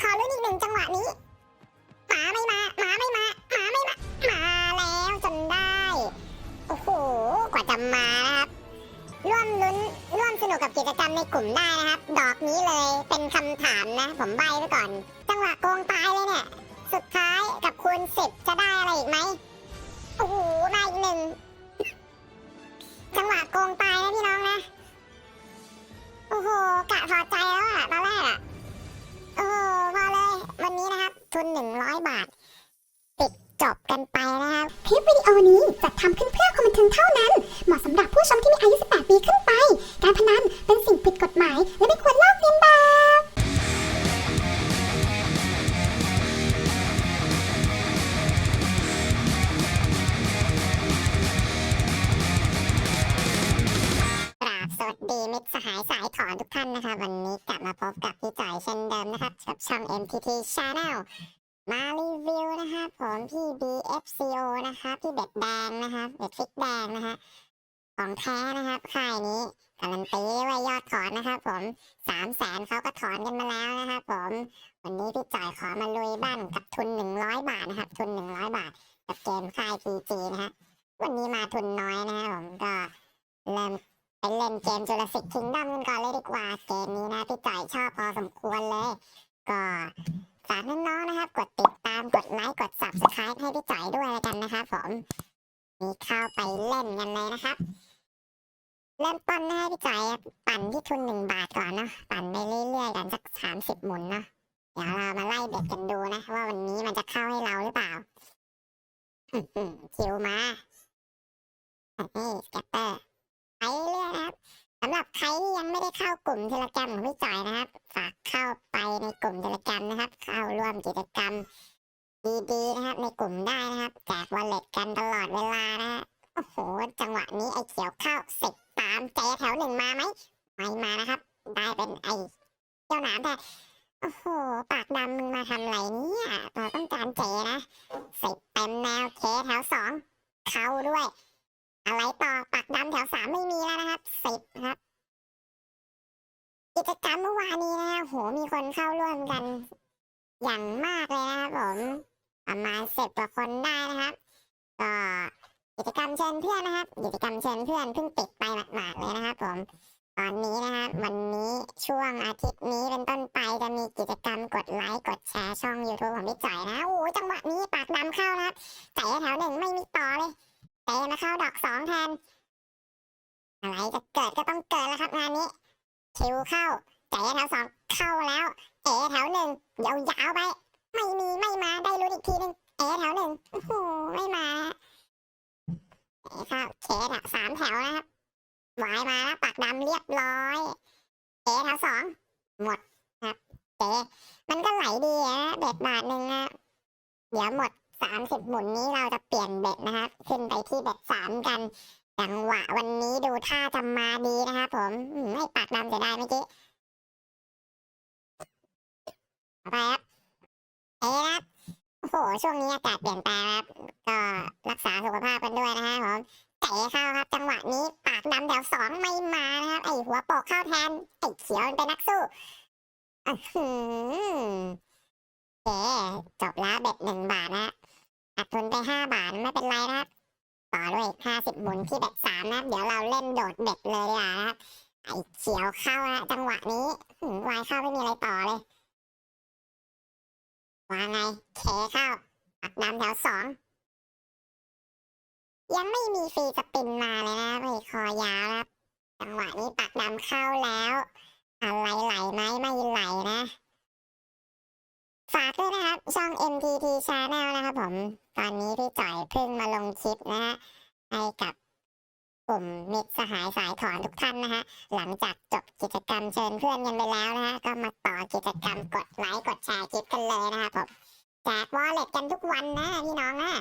ขอลุ้นอีกหนึ่งจังหวะนี้ หมาไม่มา หมาไม่มา หมาไม่มา มาแล้วจนได้ โอ้โห กว่าจะมานะครับ ร่วมลุ้นร่วมสนุกกับกิจกรรมในกลุ่มได้นะครับ ดอกนี้เลยเป็นคำถามนะ ผมใบไว้ก่อน จังหวะโกงตายเลยเนี่ย สุดท้ายกับคูณสิบจะได้อะไรอีกไหมโอ้โหมาอีกหนึ่งจังหวะโกงตายนะพี่น้องนะ โอ้โห เหมาะสำหรับผู้ชมที่มีอายุ 18 ปีขึ้นไป การพนันเป็นสิ่งผิดกฎหมาย และไม่ควรลอกเลียนแบบกราบสวัสดีมิตรสหายสายถอนทุกท่านนะคะวันนี้กลับมาพบกับพี่จ่อยเช่นเดิมนะครับกับช่อง MTT Channel มารีวิวนะครับผมพี่ BFCO นะครับพี่เบ็ดแดงนะครับเบ็ดฟิกแดงนะฮะ ของแท้นะครับค่ายนี้การันตีด้วยยอดถอนนะครับผมสามแสนเขาก็ถอนกันมาแล้วนะครับผมวันนี้พี่จ่อยขอมาลุยบ้านกับทุนหนึ่งร้อยบาทนะครับทุนหนึ่งร้อยบาท กับเกมค่าย PG นะฮะวันนี้มาทุนน้อยนะครับผมก็เริ่มไปเล่นเกมจูราสสิกคิงด o มกันก่อนเลยดีกว่าเกมนี้นะพี่จ่อยชอบพอสมควรเลย ก็ฝากน้องๆนะครับ กดติดตามกดไลค์กด subscribe ให้พี่จ่อยด้วยแล้วกันนะครับผมมีเข้าไปเล่นกันเลยนะครับ เริ่มต้นนะให้พี่จ่อยปั่นที่ทุนหนึ่งบาทก่อนเนาะปั่นไปเรื่อยๆกันสักสามสิบหมุนเนาะเดี๋ยวเรามาไล่เบ็ดกันดูนะว่าวันนี้มันจะเข้าให้เราหรือเปล่าคิวมาเฮ้สแกปเปอร์ไปเรื่อยนะครับสำหรับใครที่ยังไม่ได้เข้ากลุ่มเทเลกรมของพี่จ่อยนะครับ ฝากเข้าไปในกลุ่มเทเลกรมนะครับ เข้าร่วมกิจกรรมดีๆนะครับ ในกลุ่มได้นะครับแจกวอลเล็ตกันตลอดเวลานะฮะ โอ้โห จังหวะนี้ไอ้เขียวเข้าเสร็จตามเจแถวหนึ่งมาไหมไม่มานะครับ ได้เป็นไอ้เจ้าหนามแต่โอ้โห ปากดำมึงมาทำไรเนี่ยเราต้องการเจนะเสร็จเต็มแนวเคแถวสองเข้าด้วย อะไรต่อปักดำแถวสามไม่มีแล้วนะครับสิบครับ กิจกรรมเมื่อวานนี้นะโหมีคนเข้าร่วมกัน อย่างมากเลยนะครับผมประมาณสิบกว่าคนได้นะครับก็ กิจกรรมเชิญเพื่อนนะครับ กิจกรรมเชิญเพื่อนเพิ่งปิดไปหมาดๆเลยนะครับผมตอนนี้นะครับวันนี้ช่วงอาทิตย์นี้เป็นต้นไปจะมีกิจกรรมกดไลค์กดแชร์ช่อง YouTube ของพี่จ่อยนะโอ้จังหวะนี้ปากดำเข้านะครับจ่ายแถวหนึ่งไม่มีต่อเลยเตะมาเข้าดอกสองแทนอะไรจะเกิดก็ต้องเกิดแล้วครับงานนี้คิวเข้าเตะแถวสองเข้าแล้ว เอแถวหนึ่งยาวๆไป ไม่มีไม่มาได้ลุ้อีกทีหนึ่งเอแถวหนึ่งโอ้โหไม่มา ข้าเคแถวสามแถวนะครับวายมาแล้วปากดำเรียบร้อยเอแถวสองหมดครับเจมันก็ไหลดีนะเบ็ดบาทหนึ่งนะเดี๋ยวหมดสามสิบหมุนนี้เราจะเปลี่ยนเบ็ดนะครับขึ้นไปที่เบ็ดสามกันจังหวะวันนี้ดูท่าจะมาดีนะครับผมไม่ปากดำเสียดายเมื่อกี้ไปครับเอ๊ะครับ โหช่วงนี้อากาศเปลี่ยนแปลงครับ ก็รักษาสุขภาพกันด้วยนะฮะผมเตะเข้าครับ จังหวะนี้ปากดำแถวสองไม่มานะครับ ไอหัวโปกเข้าแทนไอเขียวมันเป็นนักสู้อื้อหือจบแล้วเบ็ดหนึ่งบาทนะขาดทุนไปห้าบาทไม่เป็นไรนะครับต่อด้วยห้าสิบหมุนที่เบ็ดสามนะครับ เดี๋ยวเราเล่นโดดเบ็ดเลยดีกว่านะครับไอเขียวเข้านะจังหวะนี้หืมวายเข้าไม่มีอะไรต่อเลย ว่าไงเคเข้าปักดำแถวสองยังไม่มีฟรีสปินมาเลยนะไปคอยาวนะครับจังหวะนี้ปักดำเข้าแล้ว อะไรไหลไหมไม่ไหลนะ ฝากด้วยนะครับ ช่อง MTT Channel นะครับผม ตอนนี้พี่จ่อยเพิ่งมาลงคลิปนะฮะให้กับ กลุ่มมิตรสหายสายถอนทุกท่านนะฮะ หลังจากจบกิจกรรมเชิญเพื่อนกันไปแล้วนะฮะ ก็มาต่อกิจกรรมกดไลค์กดแชร์คลิปกันเลยนะครับผมแจกวอลเล็ตกันทุกวันนะพี่น้องนะ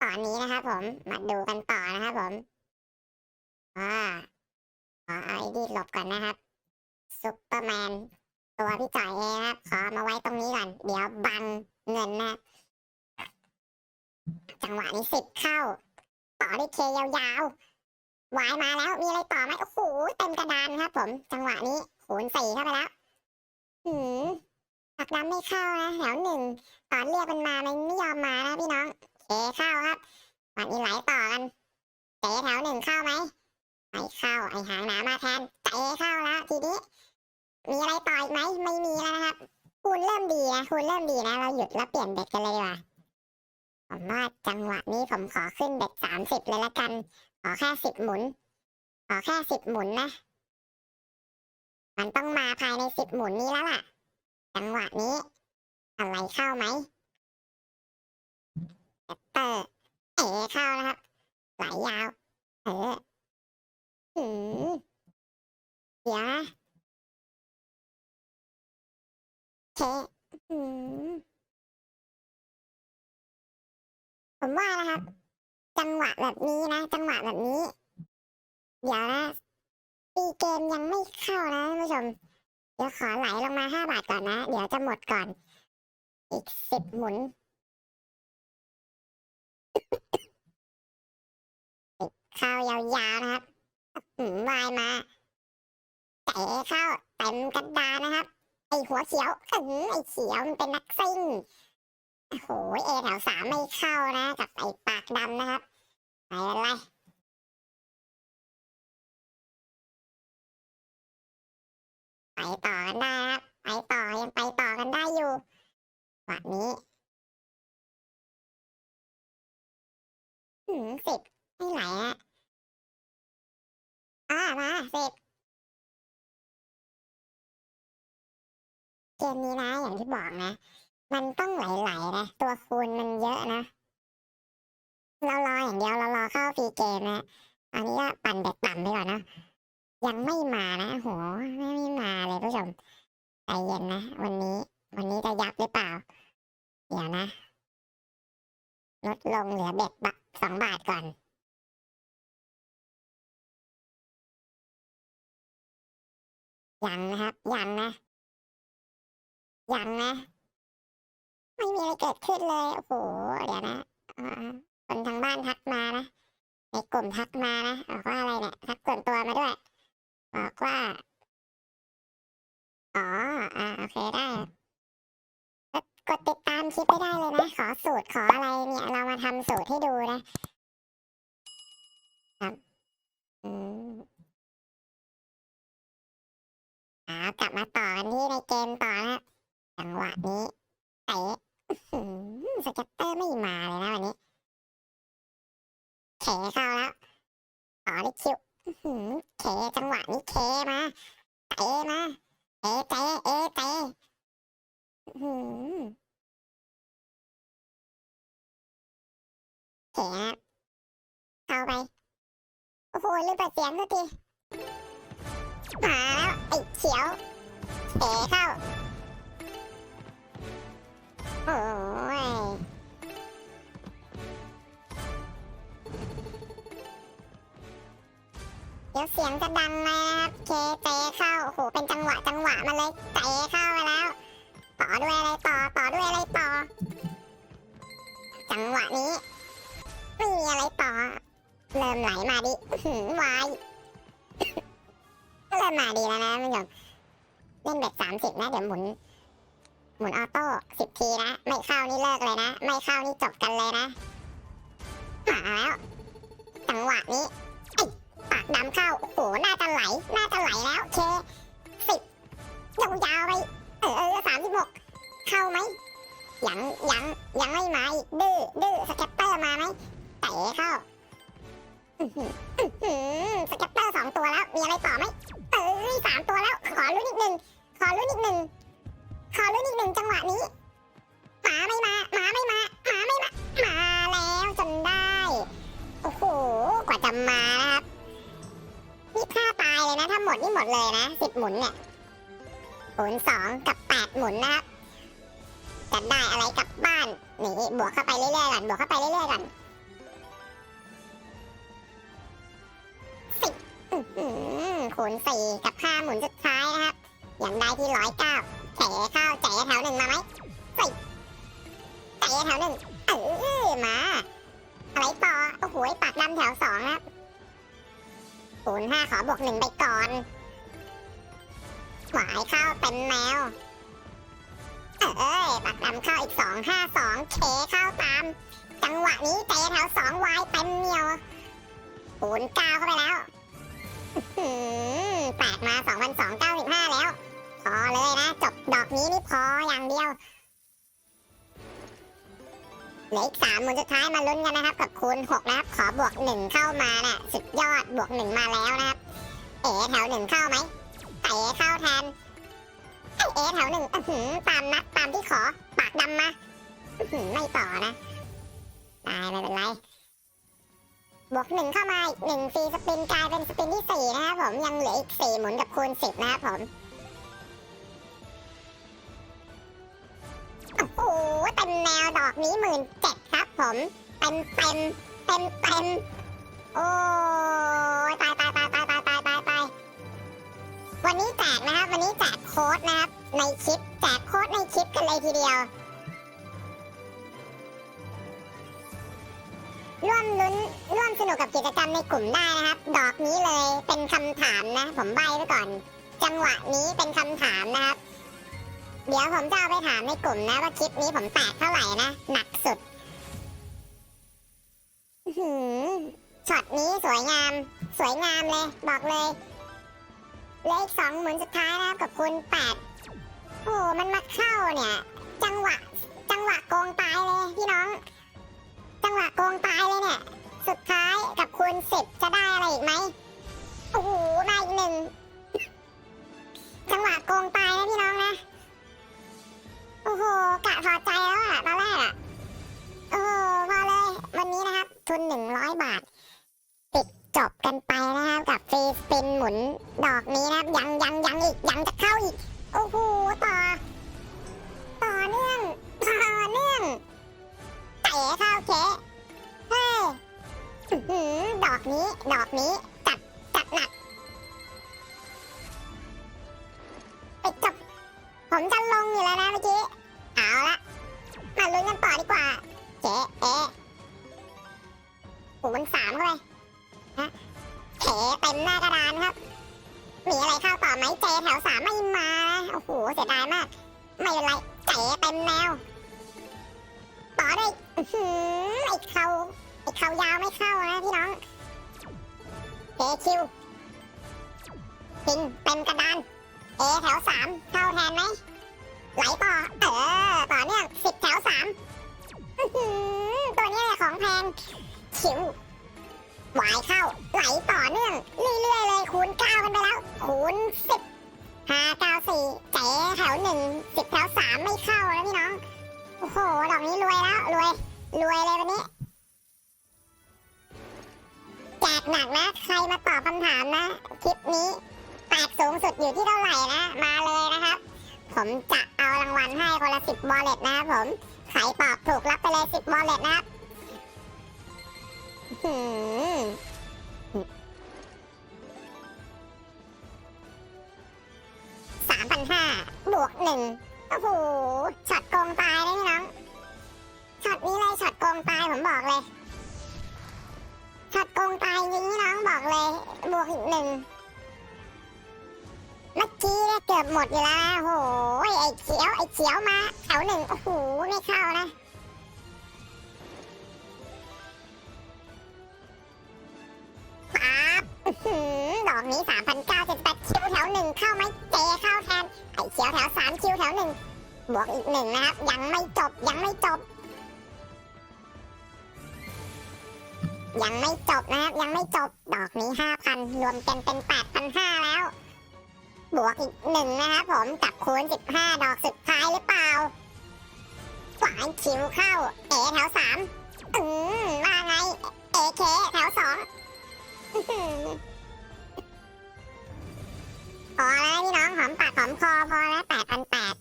ตอนนี้นะครับผม มาดูกันต่อนะครับผมอ่าขอเอาไอ้ดีหลบก่อนนะครับซุปเปอร์แมนตัวพี่จ่อยเองนะครับขอมาไว้ตรงนี้ก่อน เดี๋ยวบังเงินนะจังหวะนี้สิบเข้า ต่อด้วยเคยาวๆวายมาแล้วมีอะไรต่อไหมโอ้โหเต็มกระดานครับ ผม จังหวะนี้คูณสี่เข้าไปแล้วหืมปักดำไม่เข้านะแถวหนึ่งตอนเรียกมันมามันไม่ยอมมานะพี่น้องเจเข้าครับวันนี้ไหลต่อกันเจแถวหนึ่งเข้าไหมไม่เข้าไอหางหนามาแทนเจเข้าแล้วทีนี้มีอะไรต่ออีกไหมไม่มีแล้วนะครับคุณเริ่มดีนะคุณเริ่มดีนะเราหยุดแล้วเปลี่ยนเบ็ดกันเลยดีกว่า ผมว่าจังหวะนี้ผมขอขึ้นเบ็ดสามสิบเลยละกัน ขอแค่สิบหมุน ขอแค่สิบหมุนนะ มันต้องมาภายในสิบหมุนนี้แล้วล่ะ จังหวะนี้ อะไรเข้าไหมเตอร์เอเข้านะครับ ไหลยาว เออหืมเดี๋ยวนะเค ผมว่านะครับ จังหวะแบบนี้นะ จังหวะแบบนี้ เดี๋ยวนะปีเกมยังไม่เข้านะท่านผู้ชม เดี๋ยวขอไหลลงมาห้าบาทก่อนนะ เดี๋ยวจะหมดก่อน อีกสิบหมุนเข้ายาวๆนะครับหืมวายมาเตะเข้าเต็มกระดานนะครับ ไอหัวเขียวเออไอเขียวมันเป็นนักซิ่ง โอ้โหเอแถวสามไม่เข้านะ กับไอ้ปากดำนะครับไปเลยไปต่อกันได้ครับไปต่อยังไปต่อกันได้อยู่วันนี้หืมสิบไม่ไหลอะอ่ามาสิบเกมนี้นะอย่างที่บอกนะ มันต้องไหลๆนะ ตัวคูณมันเยอะนะ เรารออย่างเดียวเรารอเข้าฟรีเกมนะ อันนี้ก็ปั่นเด็กต่ำไปก่อนนะยังไม่มานะโหไม่ไม่มาเลยผู้ชมใจเย็นนะวันนี้ วันนี้จะยับหรือเปล่า เดี๋ยวนะ ลดลงเหลือเบ็ดบะสองบาทก่อนยังนะครับยังนะยังนะ ไม่มีอะไรเกิดขึ้นเลย โอ้โห เดี๋ยวนะคนทางบ้านทักมานะ ในกลุ่มทักมานะบอกว่าอะไรเนี่ย ทักส่วนตัวมาด้วย บอกว่า อ๋อ อ่า โอเคได้กดติดตามคลิปไม่ได้เลยนะ ขอสูตรขออะไรเนี่ย เรามาทำสูตรให้ดูนะครับอืมอ่ากลับมาต่อกันที่ในเกมต่อนะจังหวะนี้เตะ สเก็ตเตอร์ไม่มาเลยนะวันนี้เขเข้าแล้วต่อด้ยคิวเคจังหวะนี้เคมาเตะมาเอเตะเอเตะเขนะเข้าไป โอ้โหลืมเปิดเสียงสักทีมาแล้วไอ้เขียวเอเข้า เดี๋ยวเสียงจะดังนะครับเคเตะเข้าโอ้โหเป็นจังหวะจังหวะมาเลยเตะเข้าไปแล้ว ต่อด้วยอะไรต่อต่อด้วยอะไรต่อ จังหวะนี้ไม่มีอะไรต่อ เริ่มไหลมาดิหือวายเริ่มมาดีแล้วนะคุณผู้ชมเล่นแบบสามสิบนะเดี๋ยวหมุน หมุนออโต้สิบทีนะ ไม่เข้านี่เลิกเลยนะ ไม่เข้านี่จบกันเลยนะหาแล้ว จังหวะนี้ไอ้ปากดำเข้า โอ้โห น่าจะไหล น่าจะไหลแล้ว เคสิบยาวๆไปเออสามสิบหกเข้าไหม ยังยังยังไม่มาอีกดื้อดื้อสเก็ตเตอร์มาไหมเตะเข้า ดนี่หมดเลยนะสิบหมุนเนี่ยหมุนสองกับแปดหมุนนะครับจะได้อะไรกลับบ้านนี่บวกเข้าไปเรื่อยๆก่อนบวกเข้าไปเรื่อยๆก่อนอื้อหือคูณสี่กับค่าหมุนสุดท้ายนะครับอย่างได้ที่ร้อยเก้าเตะเข้าเตะแถวหนึ่งมาไหมสิเตะแถวหนึ่งเออมาอะไรต่อโอ้โหปากดำแถวสองครับ คูณห้าขอบวกหนึ่งไปก่อนหวายเข้าเต็มแนวเอ้ยปักดำเข้าอีกสองห้าสองเคเข้าตาม จังหวะนี้เตะแถวสองวายเต็มเหนียวปูนเก้าเข้าไปแล้วแตกมาสองพันสองเก้าสิบห้าแล้ว พอเลยนะ จบดอกนี้นี่พออย่างเดียว เหลืออีกสามหมุนสุดท้ายมาลุ้นกันนะครับ กับคูณหกนะครับ ขอบวกหนึ่งเข้ามาน่ะสุดยอดบวกหนึ่งมาแล้วนะครับ เอ๋แถวหนึ่งเข้าไหมเต๋เข้าแทนไอเอ๋แถวหนึ่งอือหือตามนัดตามที่ขอปากดำมาอือหือไม่ต่อนะตายไม่เป็นไรบวกหนึ่งเข้ามาอีกหนึ่งฟรีสปินกลายเป็นสปินที่สี่นะครับผมยังเหลืออีกสี่หมุนกับคูณสิบนะครับผม โอ้โหเต็มแนวดอกนี้หมื่นเจ็ดครับผมเต็มเต็มเต็มเต็มโอ้ตายตายตายตายตายตายตายตายวันนี้แจกนะครับ วันนี้แจกโค้ดนะครับ ในคลิปแจกโค้ดในคลิปกันเลยทีเดียว ร่วมลุ้นร่วมสนุกกับกิจกรรมในกลุ่มได้นะครับ ดอกนี้เลยเป็นคำถามนะ ผมใบไว้ก่อน จังหวะนี้เป็นคำถามนะครับ เดี๋ยวผมจะเอาไปถามในกลุ่มนะว่าคลิปนี้ผมแตกเท่าไหร่นะ หนักสุดหือช็อตนี้สวยงาม สวยงามเลย บอกเลยเลืออีกสองหมุนสุดท้ายนะครับกับคุณแปดโอ้มันมาเข้าเนี่ย จังหวะ จังหวะโกงตายเลยพี่น้อง จังหวะโกงตายเลยเนี่ย สุดท้ายกับคุณสิบจะได้อะไรอีกไหมโอ้โหมาอีกหนึ่งจังหวะโกงตายนะพี่น้องนะ อ้โหกะพอใจแล้วอะตอนแรกอะโอ้โหพอเลย วันนี้นะครับ ทุนหนึ่งร้อยบาท ปิดจบกันไปนะครับ กับฟรีสปินหมุนดอกนี้นะครับ ยังยังยังอีก ยังจะเข้าอีก โอ้โหต่อ ต่อเนื่องต่อเนื่องเตะเข้าเจ๊เฮ้ยหือดอกนี้ ดอกนี้จัดจัดหนักปิดจบ ผมจะลงอยู่แล้วนะเมื่อกี้ เอาละมาลุ้นกันต่อดีกว่า เจ๊เอ๊ะปูนสามเข้าไปฮะเถเต็มหน้ากระดานครับ มีอะไรเข้าต่อไหมเจแถวสามไม่มานะโอ้โหเสียดายมาก ไม่เป็นไรเจ๋เต็มแนวต่อได้อื้อหือไอ้เขาไอ้เขายาวไม่เข้านะพี่น้องเอคิวปิงเต็มกระดาน เอแถวสามเข้าแทนไหมไหลต่อ เออ ต่อเนื่องสิบแถวสามตัวนี้แหละของแพงขิวหวายเข้า ไหลต่อเนื่องเรื่อยๆเลยคูณเก้ากันไปแล้ว คูณสิบห้าเก้าสี่เจ๋แถวหนึ่งสิบแถวสามไม่เข้าแล้วพี่น้อง โอ้โหดอกนี้รวยแล้วรวย รวยเลยวันนี้แจกหนักนะ ใครมาตอบคำถามนะ คลิปนี้ แตกสูงสุดอยู่ที่เท่าไหร่นะ มาเลยนะครับ ผมจะเอารางวัลให้คนละสิบวอลเล็ตนะครับผมใครตอบถูกรับไปเลยสิบวอลเล็ตนะครับสามพันห้าบวกหนึ่งโอ้โหช็อตโกงตายเลยพี่น้องช็อตนี้เลยช็อตโกงตายผมบอกเลยช็อตโกงตายจริงพี่น้องบอกเลย บวกอีกหนึ่ง กี้เนี่ยเกือบหมดอยู่แล้วนะโอ้โหไอ้เขียวไอ้เขียวมาแถวหนึ่งโอ้โหไม่เข้านะปั๊บดอกนี้สามพันเก้าเจ็ดแปดคิวแถวหนึ่งเข้าไหมเจเข้าแทนไอ้เขียวแถวสามคิวแถวหนึ่งบวกอีกหนึ่งนะครับ ยังไม่จบยังไม่จบ ยังไม่จบนะครับ ยังไม่จบดอกนี้ห้าพันรวมกันเป็นแปดพันห้า บวกอีกหนึ่งนะครับผมกับคูณ15ดอกสุดท้ายหรือเปล่าฝายคิวเข้า เอแถวสามอืมว่าไง เอเคแถวสองพอแล้วพี่น้องหอมปากหอมคอพอแล้วแปดพันแปด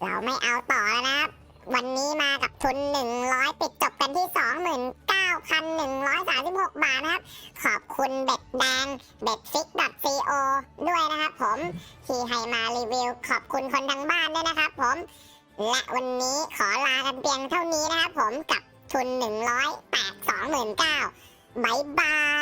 เราไม่เอาต่อแล้วนะครับ วันนี้มากับทุน100ปิดจบกันที่ 9,136 บาทนะครับ ขอบคุณเบ็ดแดงเบ็ดฟิก .co ด้วยนะครับผม ที่ให้มารีวิว ขอบคุณคนทั้งบ้านด้วยนะครับผม และวันนี้ขอลากันเพียงเท่านี้นะครับผมกับทุน 100 8 29,000บายบาย